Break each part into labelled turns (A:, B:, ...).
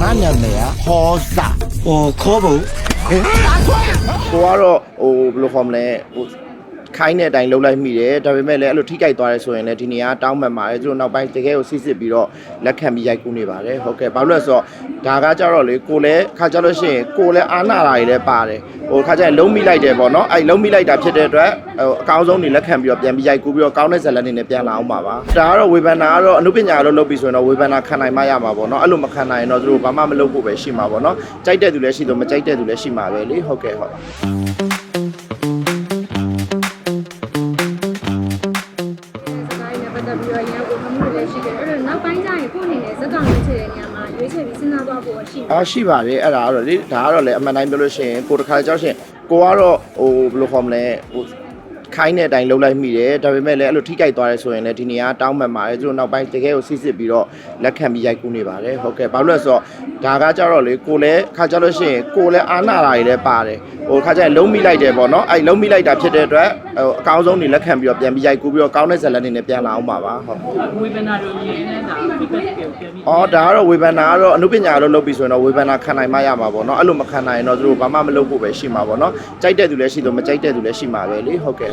A: ငါနာမည်ကဟောစာဟိုခေါ်ဖို့
B: ကိုကတော့ဟိုဘယ်လို ခေါ်မလဲဟိုခိုင်းတဲ့အတိုင်းလှုပ်လိုက်မိတယ်ဒါပေမဲ့လည်းအဲ့လိုထိကြိုက်သွားတယ်ဆိုရင်လည်းဒီနေရာတောင်းပန်ပါတယ်သူတို့နောက်ပိုင်းတကယ်ကိုစစ်စစ်ပြီးတော့လက်ခံပြီးရိုက်ကူးနေပါတယ်ဟုတ်ကဲ့ဘာလို့လဲဆိုတော့ဒါကကြတော့လေကိုလည်းခါကြလို့ရှိရင်ကိုလည်းအာနာတာတွေလည်းပါတယ်ဟိုခါကျရင်လုံးမိလိုက်တယ်ပေါ့နော်အဲ့လုံးမိလိုက်တာဖြစ်တဲ့အတွက်ဟိုအကောင်းဆုံးနေလက်ခံပြီးတော့ပြန်ပြီးရိုက်ကူးပြီးတော့ကောင်းတဲ့ဇာတ်လမ်းတွေနဲ့ပြန်လာအောင်ပါပါဒါကတော့ဝေဖန်တာကတော့အနုပညာလို့လုပ်ပြီးဆိုရင်တော့ဝေဖန်တာခံနိုင်မှရမှာပေါ့နော်အဲ့လိုမခံနိုင်ရင်တော့သူတို့ဘာမှမလုပ်ဖို့ပဲရှိမှာပေါ့နော်ကြိုက်တဲ့သူလည်းရှိတော့မကြိုက်တဲ့သူလည်းရှိမှာပဲလေဟုတ်ကဲ့ဟုတ်
C: နောက်ပိုင်းကျရင်ကိုယ့်အနေနဲ့ဇက်ကောင်ရွေးချယ်တဲ့နေရာမှာရွေးချယ်ပြီးစဉ်းစားသွားဖို့ရှိတယ်
B: အားရှိပါတယ်အဲ့ဒါကတော့လေဒါကတော့လေအမှန်တိုင်းပြောလို့ရှိရင်ကိုတစ်ခါကြောက်ရှင်ကိုကတော့ဟိုဘယ်လိုခေါ်မလဲဟို ခိုင်းတဲ့အတိုင်းလှုပ်လိုက်မိတယ်ဒါပေမဲ့လည်းအဲ့လိုထိကြိုက်သွားတယ်ဆိုရင်လည်းဒီနေရာတောင်းပန်ပါတယ်သူတို့နောက်ပိုင်းတကယ်ကိုစစ်စစ်ပြီးတော့လက်ခံပြီးရိုက်ကူးနေပါတယ်ဟုတ်ကဲ့ဘာလို့လဲဆိုတော့ဒါကကြတော့လေကိုလည်းခါကြလို့ရှိရင်ကိုလည်းအာနာတာတွေလည်းပါတယ်ဟိုခါကျရင်လုံးမိလိုက်တယ်ပေါ့နော်အဲ့လုံးမိလိုက်တာဖြစ်တဲ့အတွက်ဟိုအကောင်းဆုံးနေလက်ခံပြီးတော့ပြန်ပြီးရိုက်ကူးပြီးတော့ကောင်းတဲ့ဇာတ်လမ်းတွေနဲ့ပြန်လာအောင်ပါပါဟုတ်
D: ဝေဖန်တာတွေရင်းနေတာ feedback တွေကိုပြန်ပြီး
B: အော်ဒါကတော့ဝေဖန်တာကတော့အနုပညာလို့လုပ်ပြီးဆိုရင်တော့ဝေဖန်တာခံနိုင်မှရမှာပေါ့နော်အဲ့လိုမခံနိုင်ရင်တော့သူတို့ဘာမှမလုပ်ဖို့ပဲရှိမှာပေါ့နော်ကြိုက်တဲ့သူလည်းရှိတော့မကြိုက်တဲ့သူလည်းရှိမှာပဲလေဟုတ်ကဲ့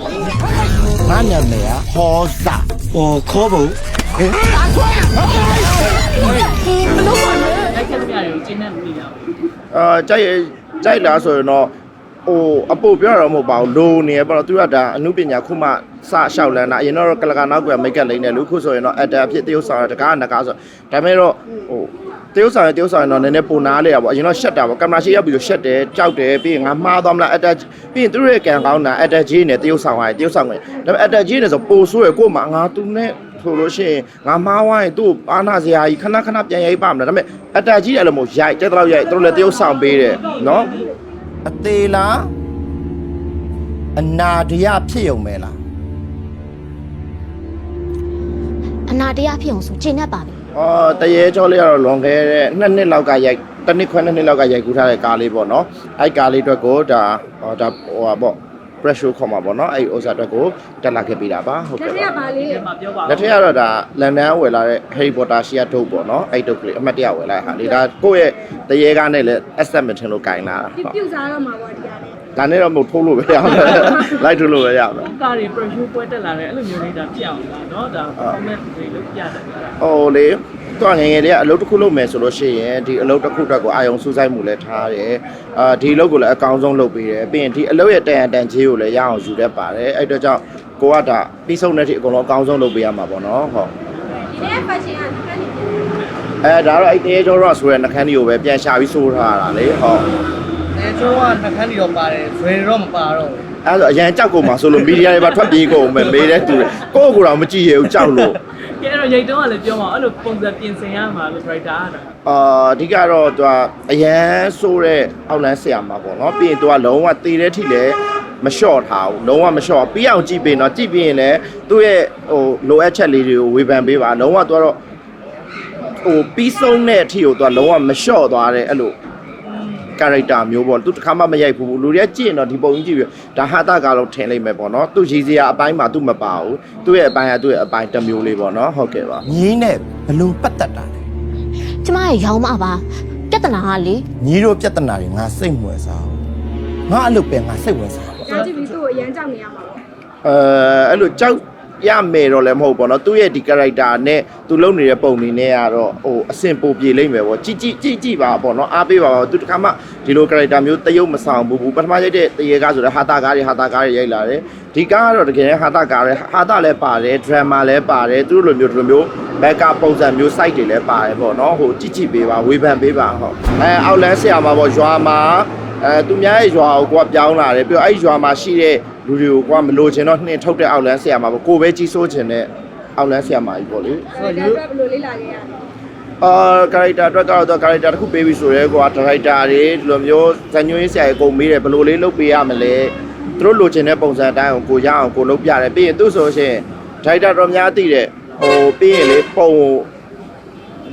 A: ငါနာမည်ကဟောစာဟိုခေါ်ဖို့
D: လိုက်ခက်ကြရတယ်ကျင်းနေမိတာ
B: အာကြိုက်ကြိုက်လားဆိုရင်တော့ဟိုအပို့ပြောရတော့မဟုတ်ပါဘူးလိုနေရပေါ့နော်သူကဒါအနုပညာခုမှစလျှောက်လန်းတာအရင်တော့ကလကနောက်ကွယ်မိတ်ကပ်လိမ့်တယ်လူခုဆိုရင်တော့အက်တာဖြစ်တရုပ်ဆောင်တကားနကားဆိုဒါပေမဲ့တော့ဟို တရုပ်ဆောင်ရတရုပ်ဆောင်ရတော့နည်းနည်းပုံနာလေရပေါ့အရင်တော့ရှက်တာပေါ့ကင်မရာရှိရောက်ပြီးတော့ရှက်တယ်ကြောက်တယ်ပြီးရင်ငါမှားသွားမလားအက်တာပြီးရင်သူတို့ရဲ့ကံကောင်းတာအက်တာကြီးနဲ့တရုပ်ဆောင်ရတယ်တရုပ်ဆောင်တယ်ဒါပေမဲ့အက်တာကြီးနဲ့ဆိုပိုဆိုးရကို့မှာငါသူနဲ့ဆိုလို့ရှိရင်ငါမှားသွားရင်သူ့အာနာစရာကြီးခဏခဏပြန်ရိုက်ပါမလားဒါပေမဲ့အက်တာကြီးတယ်လို့မဟုတ်ရိုက်တက်တော့ရိုက်သူတို့လည်းတရုပ်ဆောင်ပေးတယ်နော်
A: အသေးလားအနာတရားဖြစ်ုံပဲလား
E: အနာတရားဖြစ်အောင်ဆိုကျင့်တတ်ပါပြီ
B: အော်တရေကျော်လေးကတော့လွန်ခဲ့တဲ့နှစ်နှစ်လောက်ကရိုက်တစ်နှစ်ခွဲနှစ်နှစ်လောက်ကရိုက်ကူးထားတဲ့ကားလေးပေါ့နော်အဲ့ကားလေးအတွက်ကိုဒါဟောဒါဟိုပါပေါ့ pressure ခေါ်မှာပေါ့နော်အဲ့ဥစ္စာအတွက်ကိုတက်လာခဲ့ပေးတာပါဟုတ်
C: တ
B: ကဲ့
C: ကယ်
B: ပါ
C: ကပါလေး
D: ဒီမှာပြောပါ
B: လက်ထက်ကတော့ဒါလန်ဒန်ဝယ်လာတဲ့ Harry Potter ရှီယာထုတ်ပေါ့နော်အဲ့တုတ်ကလေးအမှတ်တရဝယ်လာတဲ့ဟာလေးဒါကိုယ့်ရဲ့တရေကားနဲ့လည်း asset မထင်လို့ကင်လာတာ
C: ပြ
B: ဟုတ်
C: ပြုတ်စားတော့မှာပေါ့ဒီကနေ့
B: ဒါနဲ့တော့မဟုတ်ထိုးလို့ပဲရမယ်လိုက်ထိုးလို့ပဲရမယ်
D: ကားတွေ pressure ပွဲတက်လာတယ်အဲ့လိုမျိုးလေးဒါဖြစ်အောင်လားเนาะဒါ comment တွေလုပ်ပြတယ်
B: ဟိုလေ တော့ငယ်ငယ်လေးကအလုပ်တစ်ခုလုပ်မယ်ဆိုလို့ရှိရင်ဒီအလုပ်တစ်ခုအတွက်ကိုအာယုံစူးစိုက်မှုလည်းထားတယ်အာဒီအလုပ်ကိုလည်းအကောင်းဆုံးလုပ်ပေးတယ်ပြီးရင်ဒီအလုပ်ရဲ့တန်ရန်တန်ကြီးကိုလည်းရအောင်ယူတတ်ပါတယ်အဲ့အတွက်ကြောင့်ကိုကဒါပြီးဆုံးတဲ့အထိအကုန်လုံးအကောင်းဆုံးလုပ်ပေးရမှာပေါ့နော်ဟုတ်
C: ဒီနေ့ fashion ကဒီကနေ့
B: အဲဒါတော့အဲ့တေးကျော်ရော့ဆိုတဲ့နှခမ်းတွေကိုပဲပြန်ရှာပြီးစိုးထားတာလေဟုတ်
F: အဲကျိုးကနှခမ်းတွေတော့ပါတယ်ဇွဲတော့မပါတော့ဘူး
B: အဲ့ဒါဆိုအရန်ကြောက်ကုန်မှာဆိုလို့မီဒီယာတွေပါထွက်ပြေးကုန်မယ်မေးတဲ့သူတွေကိုယ့်ကိုယ်တော့မကြည့်ရဘူးကြောက်လို့
D: ကဲအဲ့တော့ရိတ်တုံးကလည်းပြောမှာအဲ့လိုပုံစံပြင်ဆင်ရမှာလို့ writer ကတာ
B: အာအဓိကတော့သူကအရန်ဆိုးတဲ့အောက်လန်းဆရာမှာပေါ့နော်ပြီးရင်သူကလုံးဝတည်တဲ့ထိလည်းမလျှော့ထားဘူးလုံးဝမလျှော့ပြီးအောင်ကြည့်ပေးတော့ကြည့်ပြီးရင်လည်းသူ့ရဲ့ဟိုလိုအပ်ချက်လေးတွေကိုဝေဖန်ပေးပါလုံးဝသူကတော့ဟိုပြီးဆုံးတဲ့အထိကိုသူကလုံးဝမလျှော့သွားတဲ့အဲ့လို character မျိုးပေါ့သူတစ်ခါမှမရိုက်ဘူးလူတွေကကြည့်ရင်တော့ဒီပုံကြီးကြည့်ပြီးဒါဟာတာကတော့ထင်လိုက်မယ်ပေါ့နော်သူရည်စရာအပိုင်းမှာသူမပါဘူးသူ့ရဲ့အပိုင်းကသူ့ရဲ့အပိုင်းတစ်မျိုးလေးပေါ့နော်ဟုတ်ကဲ့ပါ
A: ညီးနဲ့ဘလို့ပတ်သက်တာလဲ
E: ကျမရဲ့ရောင်းမပါပြဿနာကလေ
A: ညီးတို့ပြဿနာတွေငါစိတ်မဝင်စားဘူးငါအလုပ်ပဲငါစိတ်ဝင်စားတယ်
C: ကြားကြည့်ပြီးသူ့ကိုအရန်ကြောက်နေရမှာပေါ့
B: အဲအဲ့လိုကြောက် ရမယ်တော့လည်းမဟုတ်ပေါ့နော်သူ့ရဲ့ဒီ character နဲ့သူလုပ်နေတဲ့ပုံတွေနဲ့ကတော့ဟိုအဆင်ပိုပြေလိမ့်မယ်ပေါ့ကြည့်ကြည့်ကြည့်ကြည့်ပါပေါ့နော်အားပေးပါပါသူတစ်ခါမှဒီလို character မျိုးတရုပ်မဆောင်ဘူးဘူးပထမရိုက်တဲ့တရေကားဆိုတော့ဟာတာကားတွေဟာတာကားတွေရိုက်လာတယ်ဒီကားကတော့တကယ်ဟာတာကားတွေဟာတာလည်းပါတယ် drama လည်းပါတယ်သူတို့လိုမျိုးဒီလိုမျိုးဘက်ကပုံစံမျိုး site တွေလည်းပါတယ်ပေါ့နော်ဟိုကြည့်ကြည့်ပေးပါဝေဖန်ပေးပါဟုတ်အဲအောက်လန်းဆရာမှာပေါ့ရွာမှာအဲသူများရဲ့ရွာကိုကိုကပြောင်းလာတယ်ပြီးတော့အဲ့ဒီရွာမှာရှိတဲ့ လူတွေကိုကိုကမလို့ချင်တော့နှင်ထုတ်တဲ့အောက်လန်းဆရာမှာပေါ့ကိုပဲကြီးစိုးချင်တဲ့အောက်လန်းဆရာမကြီးပေါ့လေ
C: ဒါအတွက်ဘယ်လိုလေးလာခဲ့ရလဲ
B: အာကာရိုက်တာအတွက်ကတော့ကာရိုက်တာတစ်ခုပေးပြီဆိုရဲကိုကဒါရိုက်တာတွေဒီလိုမျိုးဇန်ညွှန်းရေးဆရာကြီးကိုမေးတယ်ဘယ်လိုလေးလုပ်ပေးရမလဲသူတို့လိုချင်တဲ့ပုံစံအတိုင်းကိုကိုရအောင်ကိုလုပ်ပြတယ်ပြီးရင်သူ့ဆိုရှင်ဒါရိုက်တာတော်များသိတဲ့ဟိုပြီးရင်လေပုံ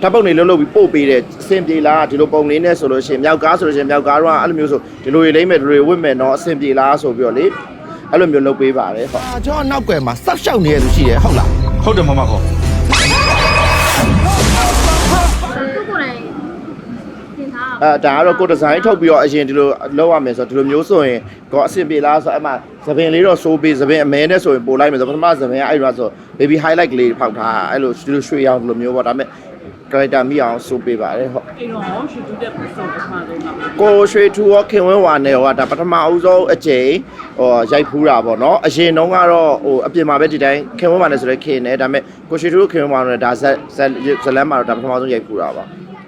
B: ဓာတ်ပုံတွေလှုပ်လှုပ်ပြီးပို့ပေးတယ်အဆင်ပြေလားဒီလိုပုံလေးနဲ့ဆိုလို့ရှိရင်မြောက်ကားဆိုလို့ရှိရင်မြောက်ကားတော့အဲ့လိုမျိုးဆိုဒီလိုတွေလိမ့်မယ်ဒီလိုတွေဝတ်မယ်နော်အဆင်ပြေလားဆိုပြီးတော့လေ အဲ့လိုမျိုးလုပ်ပေးပါတယ်ဟုတ်
A: အာကျွန်တော်နောက်ွယ်မှာစောက်ရှောက်နေတဲ့သူရှိတယ်ဟုတ်လား
G: ဟုတ်တယ်မမခေါ်
C: သူ့ကိုယ်တိုင်
B: အဲဒါကတော့ကိုဒီဇိုင်းထုတ်ပြီးတော့အရင်ဒီလိုလောက်ရမယ်ဆိုတော့ဒီလိုမျိုးဆိုရင်ကိုအဆင်ပြေလားဆိုတော့အဲ့မှာသပင်လေးတော့စိုးပေးသပင်အမဲနဲ့ဆိုရင်ပို့လိုက်မယ်ဆိုပထမသပင်ကအဲ့လိုဆို baby highlight ကလေးဖောက်ထားအဲ့လိုဒီလိုရွှေရောင်ဒီလိုမျိုးပေါ့ဒါပေမဲ့ character မိအောင်စိုးပေးပါတယ်ဟုတ်
D: အိမ်တော်ရှူတူတဲ့ပုံစံပထမဆုံးက
B: ကိုရွှေထူရောခင်ဝင်းဝါနဲ့ဟောဒါပထမအဦးဆုံးအကြိမ်ဟောရိုက်ဖူးတာပေါ့နော်အရင်တုန်းကတော့ဟိုအပြင်မှာပဲဒီတိုင်းခင်ဝင်းဝါနဲ့ဆိုတော့ခင်နေဒါပေမဲ့ကိုရွှေထူခင်ဝင်းဝါနဲ့ဒါဇက်ဇက်ဇလန်မှာတော့ဒါပထမဆုံးရိုက်ဖူးတာပါ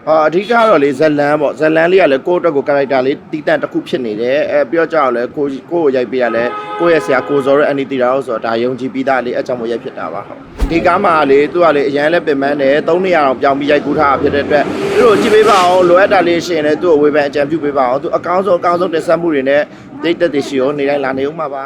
B: ဟာအဓိကတော့လေဇလန်ပေါ့ဇလန်လေးကလည်းကိုယ့်အတွက်ကို character လေးတီးတန့်တစ်ခုဖြစ်နေတယ်အဲပြီးတော့ကြောက်လဲကိုကိုကိုရိုက်ပေးရလဲကိုယ့်ရဲ့ဆရာကိုဇော်ရဲ့အန်တီတီတာလို့ဆိုတော့ဒါယုံကြည်ပြီးသားလေးအကြောင်းမို့ရိုက်ဖြစ်တာပါဟုတ်ဒီကားမှာလေသူကလေအရန်လဲပင်ပန်းတယ်3နေရာအောင်ပြောင်းပြီးရိုက်ကူးထားတာဖြစ်တဲ့အတွက်သူတို့ကြည့်ပေးပါအောင်လိုအပ်တာလေးရှင်လဲသူ့ကိုဝေဖန်အကြံပြုပေးပါအောင်သူအကောင်းဆုံးအကောင်းဆုံးတင်ဆက်မှုတွေနဲ့ဒိတ်တက်တွေရှိရောနေတိုင်းလာနေဦးမှာပါ